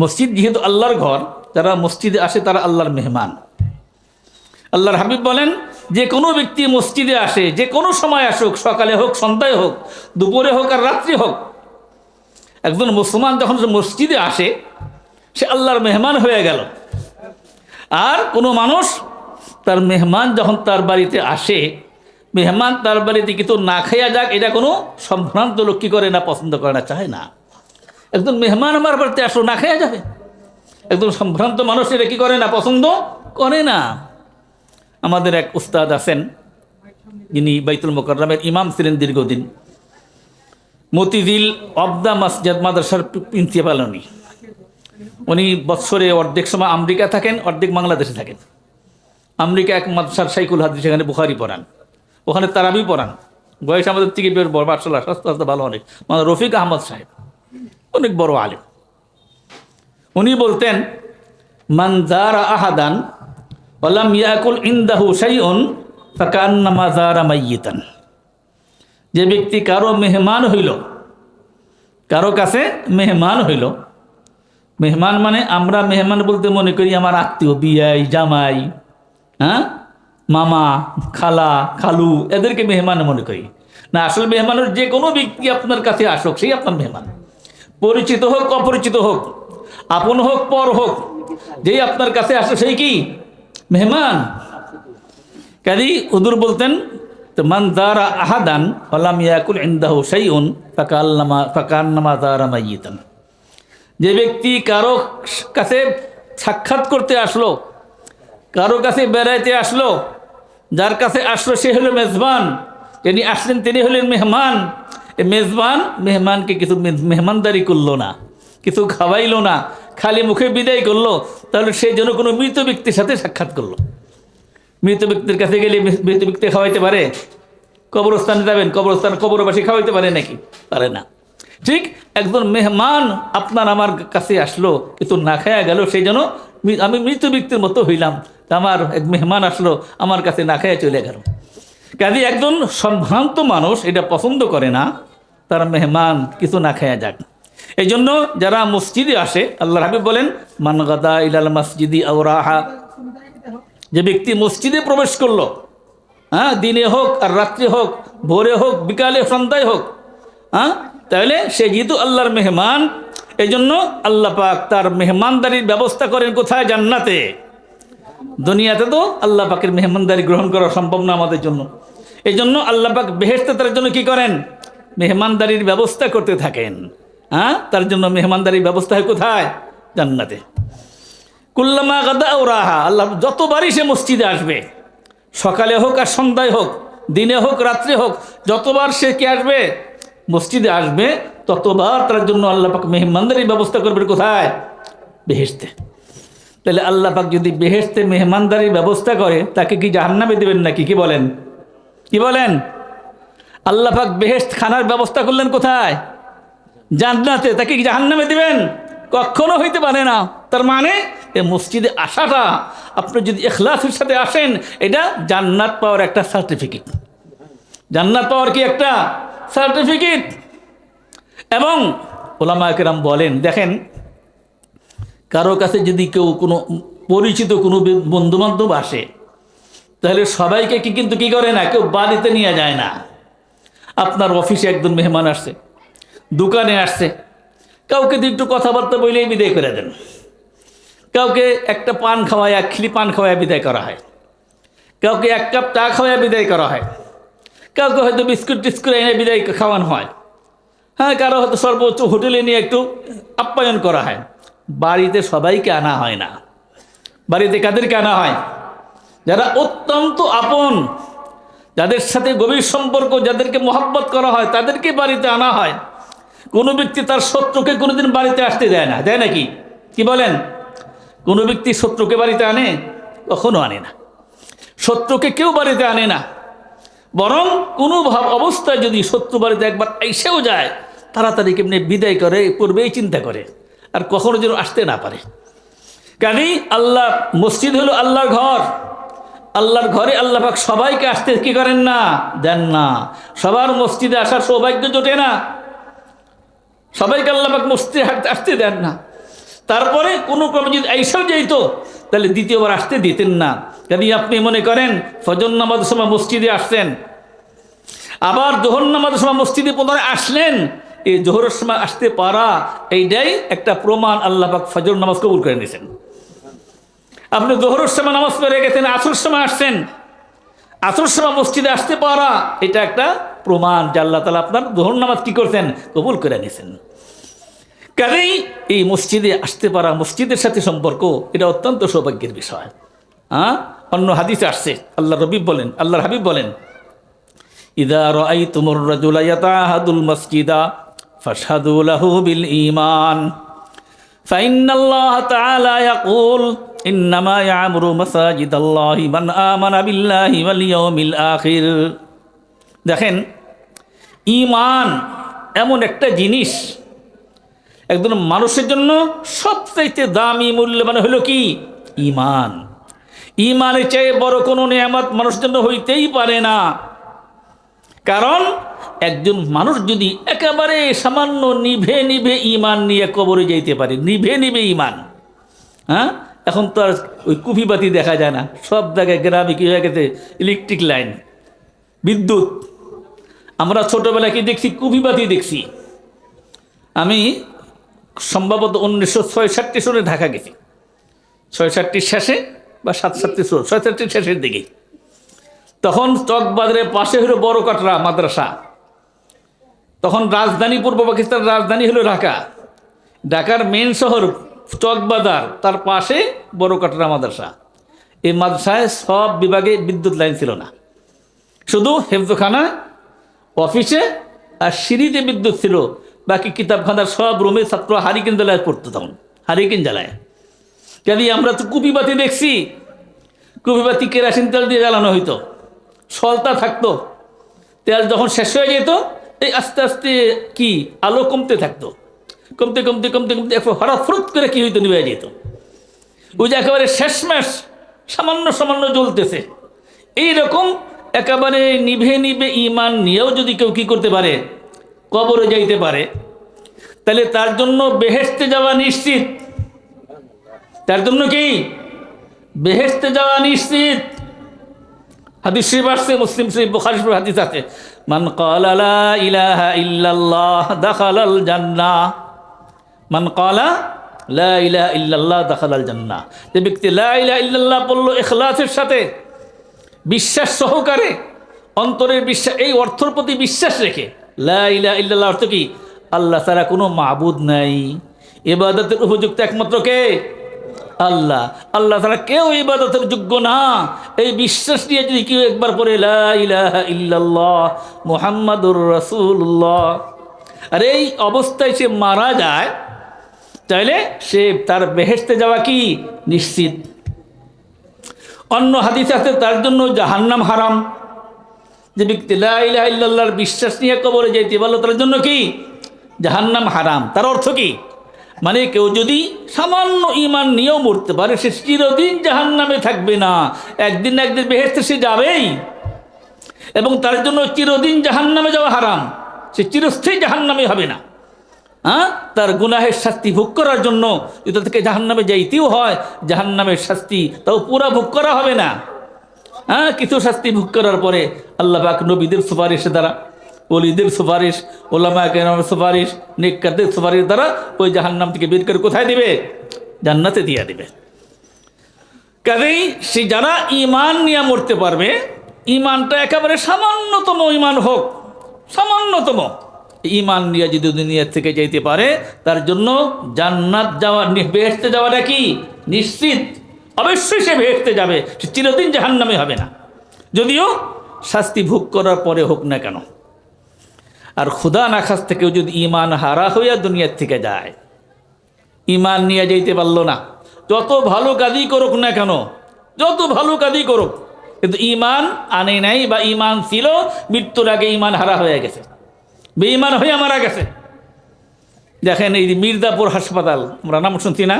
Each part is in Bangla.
মসজিদ যেহেতু আল্লাহর ঘর, যারা মসজিদে আসে তারা আল্লাহর মেহমান। আল্লাহর হাবিব বলেন, যে কোনো ব্যক্তি মসজিদে আসে, যে কোনো সময় আসুক, সকালে হোক, সন্ধ্যায় হোক, দুপুরে হোক আর রাত্রি হোক, একজন মুসলমান যখন মসজিদে আসে, সে আল্লাহর মেহমান হয়ে গেল। আর কোনো মানুষ তার মেহমান যখন তার বাড়িতে আসে, মেহমান তার বাড়িতে কিন্তু না খাইয়া যাক, এটা কোনো সম্ভ্রান্ত লোক কী করে না পছন্দ করে না, চায় না। একজন মেহমান আমার বাড়িতে আসলো, না খেয়ে যাবে। একজন সম্ভ্রান্ত মানুষ এটা কী করে না, পছন্দ? করে না। আমাদের এক উস্তাদ আছেন, যিনি বাইতুল মোকাররমের ইমাম ছিলেন দীর্ঘদিন। মতিঝিল অবদা মাসজাদ মাদ্রাসার প্রিন্সিপাল উনি। উনি বৎসরে অর্ধেক সময় আমেরিকা থাকেন, অর্ধেক বাংলাদেশে থাকেন। আমেরিকা এক মাদ্রাসার সাইকুল হাদিস, সেখানে বুখারি পড়ান। ওখানে তারাবি পড়ান। বয়স আমাদের থেকে বের বড় স্বাস্থ্য স্বাস্থ্য ভালো অনেক। মানে রফিক আহমদ সাহেব। অনেক বড় আলেম। উনি বলতেন মানজারা আহাদান ওলাম ইয়াকুল ইন্দাহু শাইউন ফাকান্নামা জারা মাইয়িতান। যে ব্যক্তি কারও মেহমান হইল, কারও কাছে মেহমান হইল, মেহমান মানে আমরা মেহমান বলতে মনে করি আমার আত্মীয়, বিয়াই, জামাই হ্যাঁ? মামা, খালা, খালু, এদেরকে মেহমান মনে করি। না, আসল মেহমানের যে কোনো ব্যক্তি আপনার কাছে আসুক, সেই আপনার মেহমান। পরিচিত হোক, অপরিচিত হোক, আপন হোক, পর হোক, যেই আপনার কাছে আসে সেই কি? মেহমান। কাজী উদুর বলতেন, তো মান দারা আহাদান হলাম ইয়াকুল ইন্দাহু শাইউন ফাকাল্লামা ফাকান্নামা দারা মাইয়িতান। যে ব্যক্তি কারও কাছে সাক্ষাৎ করতে আসলো, কারও কাছে বেড়াইতে আসলো, যার কাছে আসলো সে হলো মেজবান, যিনি আসলেন তিনি হলেন মেহমান। মেজবান মেহমানকে কিছু মেহমানদারি করল না, কিছু খাওয়াইলো না, খালি মুখে বিদায় করল, তাহলে সে যেন কোনো মৃত ব্যক্তির সাথে সাক্ষাৎ করল। মৃত ব্যক্তির কাছে গেলে মৃত ব্যক্তি খাওয়াইতে পারে? কবরস্থানে যাবেন, কবরস্থান কবরবাসী খাওয়াইতে পারে নাকি? পারে না। ঠিক একজন মেহমান আপনার আমার কাছে আসলো, কিন্তু না খায়া গেল সেই জন্য আমি মৃত ব্যক্তির মতো হইলাম আমার এক মেহমান আসলো, আমার কাছে না খায়া চলে গেল। কাজে একজন সম্ভ্রান্ত মানুষ এটা পছন্দ করে না তার মেহমান কিছু না খায়া যাক। এই জন্য যারা মসজিদে আসে আল্লাহ হাবিব বলেন, মান গাদা ইলাল মসজিদি আওরাহা। যে ব্যক্তি মসজিদে প্রবেশ করল হ্যাঁ দিনে হোক আর রাত্রে হোক, ভোরে হোক, বিকালে সন্ধ্যায় হোক হ্যাঁ তাহলে সে যেহেতু আল্লাহর মেহমান এই জন্য আল্লাহ পাক তার মেহমানদারির ব্যবস্থা করেন কোথায়? জান্নাতে। দুনিয়াতে তো আল্লাহ পাকের মেহমানদারি গ্রহণ করা সম্ভব না আমাদের জন্য। এই জন্য আল্লাহ পাক বেহেস্তে তার জন্য কি করেন? মেহমানদারির ব্যবস্থা করতে থাকেন। হ্যাঁ? তার জন্য মেহমানদারির ব্যবস্থা হয় কোথায়? জান্নাতে। কুল্লামা গাদা ও রাহা আল্লাহ যতবারই সে মসজিদে আসবে, সকালে হোক আর সন্ধ্যায় হোক, দিনে হোক, রাত্রে হোক, যতবার সে কে আসবে, মসজিদে আসবে, ততবার তার জন্য আল্লাহ পাক মেহমানদারির ব্যবস্থা করবে কোথায়? বেহেস্তে তাহলে আল্লাহ পাক যদি বেহেস্তে মেহমানদারির ব্যবস্থা করে, তাকে কি জাহান্নামে দেবেন নাকি? কি বলেন? কি বলেন? আল্লাহ পাক খানার ব্যবস্থা করলেন কোথায়? জান্নাতে। তাকে কি জাহান্নামে দিবেন? কখনো হইতে পারে না। তার মানে এ মসজিদে আসাটা, আপনি যদি এখলাসের সাথে আসেন, এটা জান্নাত পাওয়ার একটা সার্টিফিকেট জান্নাত পাওয়ার কি একটা সার্টিফিকেট এবং ওলামা কেরাম বলেন, দেখেন, কারও কাছে যদি কেউ কোনো পরিচিত কোনো বন্ধু বান্ধব আসে, তাহলে সবাইকে কি কিন্তু কি করে না? কেউ বাড়িতে নিয়ে যায় না। আপনার অফিসে একজন মেহমান আসছে, দোকানে আসছে। কাউকে দিয়ে একটু কথাবার্তা বলেই বিদায় করে দেন। কাউকে একটা পান খাওয়ায় এক খিলি পান খাওয়ায় বিদায় করা হয়। কাউকে এক কাপ চা খাওয়ায় বিদায় করা হয়। কাউকে হয়তো বিস্কুট টিস্কুট এনে বিদায় খাওয়ানো হয়। হ্যাঁ কারও হয়তো সর্বোচ্চ হোটেলে নিয়ে একটু আপ্যায়ন করা হয়। বাড়িতে সবাইকে আনা হয় না। বাড়িতে কাদেরকে আনা হয়? যারা অত্যন্ত আপন যাদের সাথে গভীর সম্পর্ক, যাদেরকে মহাব্বত করা হয়, তাদেরকে বাড়িতে আনা হয়। কোনো ব্যক্তি তার শত্রুকে কোনোদিন বাড়িতে আসতে দেয় না। দেয় নাকি? কি বলেন? কোনো ব্যক্তি শত্রুকে বাড়িতে আনে? কখনো আনে না। শত্রুকে কেউ বাড়িতে আনে না। বরং কোনো অবস্থায় যদি শত্রু বাড়িতে একবার এসেও যায়, তাড়াতাড়ি কেমনি বিদায় করে পূর্বেই চিন্তা করে। আর কখনো যেন আসতে না পারে। কাজেই আল্লাহ, মসজিদ হলো আল্লাহর ঘর। আল্লাহর ঘরে আল্লাহ পাক সবাইকে আসতে কি করেন না? দেন না। সবার মসজিদে আসার সৌভাগ্য জোটে না। সবাইকে আল্লাহ পাক মসজিদে আসতে দেন না। তারপরে কোনো ক্রমে যদি এইসব যেত তাহলে দ্বিতীয়বার আসতে দিতেন না। যদি আপনি মনে করেন, ফজর নামাজের সময় মসজিদে আসছেন। আবার জোহর নামাজের সময় মসজিদে পুনরায় আসলেন, এই জোহরের সময় আসতে পারা, এইটাই একটা প্রমাণ আল্লাহ পাক ফজর নামাজ কবুল করে নিয়েছেন। আপনি জোহরের সময় নামাজ পড়ে গেছেন আসর সময় আসছেন। আসর সময় মসজিদে আসতে পারা, এটা একটা প্রমাণ যে আল্লাহ তালা আপনার জোহর নামাজ কী করছেন, কবুল করে নিয়েছেন। কাজেই এই মসজিদে আসতে পারা, মসজিদের সাথে সম্পর্ক, এটা অত্যন্ত সৌভাগ্যের বিষয়। হ্যাঁ অন্য হাদিস আসছে আল্লাহ রবিব বলেন, আল্লাহর হাবিব বলেন, ইদা রাই তুমর রাজুলাইয়াতাহাদুল মসজিদা ফাসাদুলাহু বিল ইমান ফাইনাল্লাহ তাআলা ইয়াকুল إنما يعمر مساجد الله من آمن بالله واليوم الآخر দেখেন ইমান এমন একটা জিনিস একজন মানুষের জন্য সবচাইতে দামি মূল্যবান হলো কি ইমান ইমানের চেয়ে বড় কোনো নিয়ামত মানুষের জন্য হইতেই পারে না কারণ একজন মানুষ যদি একেবারে সামান্য নিভে নিভে ইমান নিয়ে কবরে যাইতে পারে নিভে নিভে ইমান হ্যাঁ এখন তো আর ওই কুফিবাতি দেখা যায় না। সব জায়গায় গ্রামে কী হয়ে গেছে? ইলেকট্রিক লাইন বিদ্যুৎ। আমরা ছোটোবেলায় কি দেখছি? কুফিবাতি দেখছি। আমি সম্ভবত উনিশশো ছয়ষট্টি সনে ঢাকা গেছি। ছয়ষট্টির শেষে বা সাতষট্টি ছয়ষট্টির শেষের দিকে। তখন চকবাজারের পাশে হলো বড় কাটরা মাদ্রাসা। তখন রাজধানী পূর্ব পাকিস্তানের রাজধানী হলো ঢাকা। ঢাকার মেন শহর চকবাজার, তার পাশে বড় কাটরা মাদ্রাসা। এই মাদ্রাসায় সব বিভাগে বিদ্যুৎ লাইন ছিল না। শুধু হেফজখানা, অফিসে আর সিঁড়িতে বিদ্যুৎ ছিল। বাকি কিতাবখানার সব রুমে ছাত্র হারিকেন জ্বালায় পড়তো তখন, হারিকেন জ্বালায়। যদি আমরা তো কুপিবাতি দেখছি। কুপিবাতি কেরাসিন তেল দিয়ে জ্বালানো হইতো। সলতা থাকতো। তেল যখন শেষ হয়ে যেত, এই আস্তে আস্তে কি আলো কমতে থাকতো। কমতে কমতে কমতে কমতে একবার হঠাৎ ফুরুত করে কি হইতো নিভে যেত ওই যে একেবারে শেষমেশ সামান্য সামান্য জ্বলতেছে। এইরকম একেবারে নিভে নিভে ইমান নিয়েও যদি কেউ কি করতে পারে, কবরে যাইতে পারে, তাহলে তার জন্য বেহেস্তে যাওয়া নিশ্চিত। তার জন্য কি? বেহেস্তে যাওয়া নিশ্চিত। হাদিস শরীফ আসছে, মুসলিম শরীফ, বুখারী হাদিস আছে। মান ক্বালা ইলাহা ইল্লাল্লাহ দাখালাল জান্নাহ। মান ক্বালা লা ইলাহা ইল্লাল্লাহ দাখালাল জান্নাহ। যে ব্যক্তি লা ইলাহা ইল্লাল্লাহ বলল ইখলাসের সাথে, বিশ্বাস সহকারে, অন্তরের বিশ্বাস, এই অর্থর প্রতি বিশ্বাস রেখে, লা ইল্লাল্লাহ অর্থ কি? আল্লাহ তারা কোনো মাবুদ নাই। এবাদতের উপযুক্ত একমাত্র কে? আল্লাহ। আল্লাহ তারা কেউ ইবাদতের যোগ্য না। এই বিশ্বাস নিয়ে যদি কেউ একবার পরে ইল্লাল্লাহ মুহাম্মাদুর রাসূলুল্লাহ। আর এই অবস্থায় সে মারা যায় তাহলে সে তার বেহেশতে যাওয়া কি? নিশ্চিত। অন্য হাদিস আছে, তার জন্য জাহান্নাম হারাম। যে ব্যক্তি লা ইলাহা বিশ্বাস নিয়ে কবরে যাইতে পারল, তার জন্য কি? জাহান্নাম হারাম। তার অর্থ কি? মানে কেউ যদি সামান্য ইমান নিয়েও মরতে পারে, সে চিরদিন জাহান্নামে থাকবে না। একদিন না একদিন বেহেস্তে সে যাবেই। এবং তার জন্য চিরদিন জাহান্নামে যাওয়া হারাম। সে চিরস্থায়ী জাহান্নামে হবে না। হ্যাঁ? তার গুনাহের শাস্তি ভোগ করার জন্য যদি থেকে জাহান্নামে যাইতেও হয়। জাহান্নামের শাস্তি তাও পুরা ভোগ করা হবে না। হ্যাঁ? কিছু শাস্তি ভোগ করার পরে আল্লাহ পাক নবীদের সুপারিশের দ্বারা অলিদের সুপারিশ, ওলামা কেরামের সুপারিশ নিকারদের সুপারিশ দ্বারা ওই জাহান্নাম থেকে বের করে কোথায় দিবে? জান্নাতে দিয়ে দিবে। কাজেই সে যারা ইমান নিয়ে মরতে পারবে ইমানটা একেবারে সামান্যতম ইমান হোক। সামান্যতম। ইমান নিয়ে যদি দুনিয়া থেকে যাইতে পারে, তার জন্য জান্নাত যাওয়া বেহেস্তে যাওয়াটা কি? নিশ্চিত। অবশ্যই সে বেহেস্তে যাবে। সে চিরদিন জাহান্নামে হবে না। যদিও শাস্তি ভোগ করার পরে হোক না কেন। আর খুদা নাখাস থেকেও যদি ইমান হারা হইয়া দুনিয়ার থেকে যায় ইমান নিয়ে যাইতে পারল না। যত ভালো কাজই করুক না কেন, যত ভালো কাজই করুক, কিন্তু ইমান আনে নাই বা ইমান ছিল, মৃত্যুর আগে ইমান হারা হয়ে গেছে। বেঈমান হয়ে মারা গেছে। দেখেন এই মির্জাপুর হাসপাতাল আমরা নাম শুনছি না?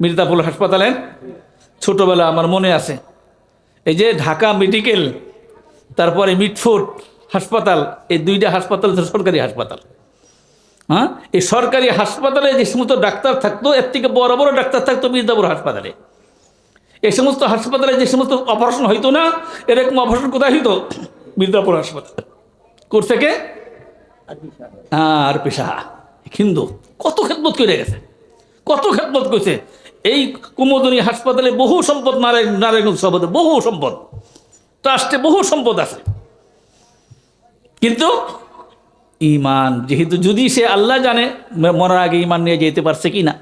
মির্জাপুর হাসপাতালের ছোটোবেলা আমার মনে আছে। এই যে ঢাকা মেডিকেল তারপরে মিটফুট হাসপাতাল এই দুইটা হাসপাতাল সরকারি হাসপাতাল। হ্যাঁ? এই সরকারি হাসপাতালে যে সমস্ত ডাক্তার থাকতো এর থেকে বড় বড় ডাক্তার থাকতো মির্জাপুর হাসপাতালে। এই সমস্ত হাসপাতালে যে সমস্ত অপারেশন হইতো না এরকম অপারেশন কোথায় হইতো? মির্জাপুর হাসপাতাল। করছে কে? হ্যাঁ, আর পেশা। হিন্দু, কত খেদমত করে গেছে। কত খেদমত করেছে। এই কুমোদনী হাসপাতালে বহু সম্পদ, নারায়ণ নারায়ণ সভাতে বহু সম্পদ। ট্রাস্টে বহু সম্পদ আছে। কিন্তু ইমান, যেহেতু যদি সে আল্লাহ জানে মরার আগে ইমান নিয়ে যেতে পারছে কি না?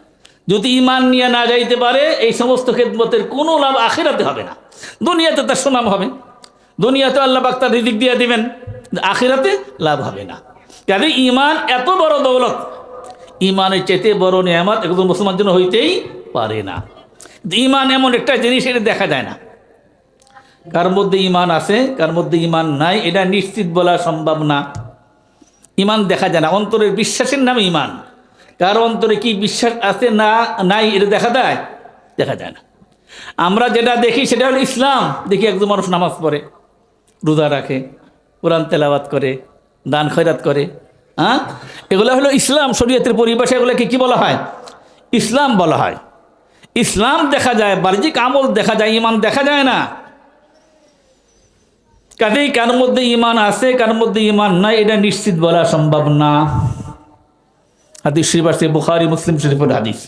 যদি ইমান নিয়ে না যাইতে পারে, এই সমস্ত খেদমতের কোনো লাভ আখেরাতে হবে না। দুনিয়াতে তার সুনাম হবে। দুনিয়াতে আল্লাহ বাক্তার তার রিদিক দিয়ে দিবেন। আখেরাতে লাভ হবে না। কাজে ইমান এত বড় দৌলত? ইমানের চেতে বড় নিয়ামত একজন মুসলমান জন্য হইতেই পারে না। ইমান এমন একটা জিনিস, এটা দেখা যায় না। কার মধ্যে ইমান আছে, কার মধ্যে ইমান নাই, এটা নিশ্চিত বলা সম্ভব না। ইমান দেখা যায় না। অন্তরের বিশ্বাসের নাম ইমান। কার অন্তরে কি বিশ্বাস আছে না, নাই, এটা দেখা যায়? দেখা যায় না। আমরা যেটা দেখি, সেটা হলো ইসলাম। দেখি একজন মানুষ নামাজ পড়ে, রোজা রাখে, কোরআন তেলাওয়াত করে দান খয়রাত করে হ্যাঁ? এগুলো হলো ইসলাম, শরীয়তের পরিভাষা এগুলোকে কি বলা হয়? ইসলাম বলা হয়। ইসলাম দেখা যায় বাহ্যিক আমল দেখা যায়, ইমান দেখা যায় না। কাজেই কার মধ্যে ইমান আছে কার মধ্যে ইমান নাই, এটা নিশ্চিত বলা সম্ভব না। হাদিস আছে, বুখারি, মুসলিম শরীফের হাদিস।